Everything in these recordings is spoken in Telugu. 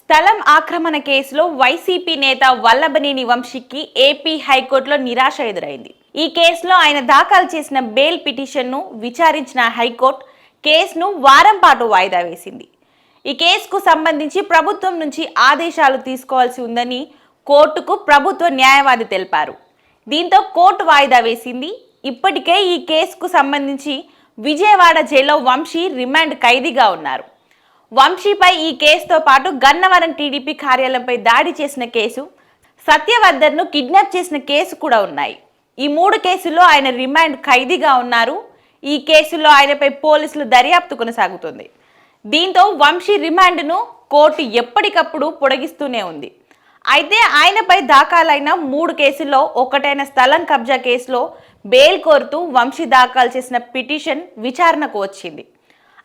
స్థలం ఆక్రమణ కేసులో వైసీపీ నేత వల్లభనేని వంశీకి ఏపీ హైకోర్టులో నిరాశ ఎదురైంది. ఈ కేసులో ఆయన దాఖలు చేసిన బెయిల్ పిటిషన్ను విచారించిన హైకోర్టు కేసును వారం పాటు వాయిదా వేసింది. ఈ కేసుకు సంబంధించి ప్రభుత్వం నుంచి ఆదేశాలు తీసుకోవాల్సి ఉందని కోర్టుకు ప్రభుత్వ న్యాయవాది తెలిపారు. దీంతో కోర్టు వాయిదా వేసింది. ఇప్పటికే ఈ కేసుకు సంబంధించి విజయవాడ జైల్లో వంశీ రిమాండ్ ఖైదీగా ఉన్నారు. వంశీపై ఈ కేసుతో పాటు గన్నవరం టీడీపీ కార్యాలయంపై దాడి చేసిన కేసు సత్యవర్ధన్ను కిడ్నాప్ చేసిన కేసు కూడా ఉన్నాయి. ఈ మూడు కేసుల్లో ఆయన రిమాండ్ ఖైదీగా ఉన్నారు. ఈ కేసులో ఆయనపై పోలీసులు దర్యాప్తు కొనసాగుతుంది. దీంతో వంశీ రిమాండ్ను కోర్టు ఎప్పటికప్పుడు పొడిగిస్తూనే ఉంది. అయితే ఆయనపై దాఖలైన మూడు కేసుల్లో ఒకటైన స్థలం కబ్జా కేసులో బెయిల్ కోరుతూ వంశీ దాఖలు చేసిన పిటిషన్ విచారణకు వచ్చింది.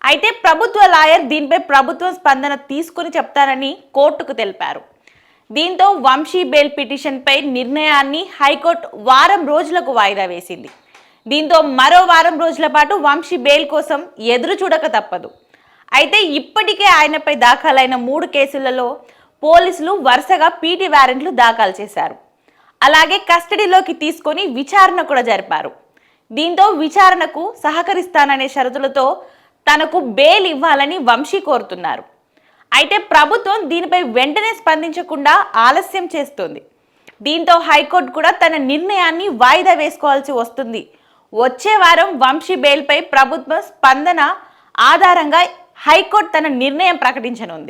అయితే ప్రభుత్వ లాయర్ దీనిపై ప్రభుత్వం స్పందన తీసుకుని చెప్తారని కోర్టుకు తెలిపారు. దీంతో వంశీ బెయిల్ పిటిషన్పై నిర్ణయాన్ని హైకోర్టు వారం రోజులకు వాయిదా వేసింది. దీంతో మరో వారం రోజుల పాటు వంశీ బెయిల్ కోసం ఎదురు చూడక తప్పదు. అయితే ఇప్పటికే ఆయనపై దాఖలైన మూడు కేసులలో పోలీసులు వరుసగా పీటీ వారెంట్లు దాఖలు చేశారు. అలాగే కస్టడీలోకి తీసుకొని విచారణ కూడా జరిపారు. దీంతో విచారణకు సహకరిస్తాననే షరతులతో తనకు బెయిల్ ఇవ్వాలని వంశీ కోరుతున్నారు. అయితే ప్రభుత్వం దీనిపై వెంటనే స్పందించకుండా ఆలస్యం చేస్తోంది. దీంతో హైకోర్టు కూడా తన నిర్ణయాన్ని వాయిదా వేసుకోవాల్సి వస్తుంది. వచ్చే వారం వంశీ బెయిల్పై ప్రభుత్వ స్పందన ఆధారంగా హైకోర్టు తన నిర్ణయం ప్రకటించనుంది.